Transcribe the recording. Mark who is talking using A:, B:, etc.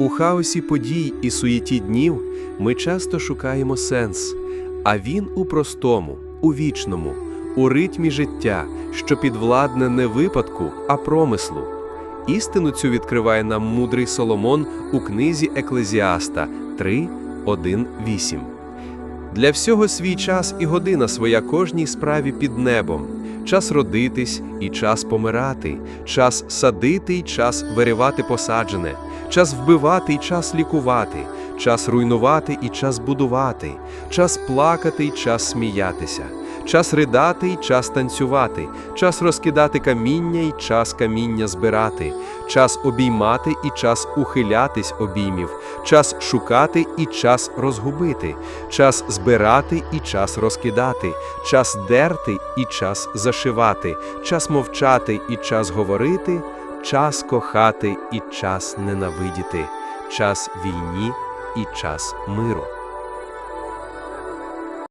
A: У хаосі подій і суєті днів ми часто шукаємо сенс, а він у простому, у вічному, у ритмі життя, що підвладне не випадку, а промислу. Істину цю відкриває нам мудрий Соломон у книзі Еклезіаста 3, 1, 8. Для всього свій час і година своя кожній справі під небом. Час родитись і час помирати, час садити і час виривати посаджене, час вбивати і час лікувати, час руйнувати і час будувати, час плакати і час сміятися, час ридати і час танцювати, час розкидати каміння і час каміння збирати, час обіймати і час ухилятись обіймів, час шукати і час розгубити, час збирати і час розкидати, час дерти і час зашивати, час мовчати і час говорити, час кохати і час ненавидіти, час війні і час миру.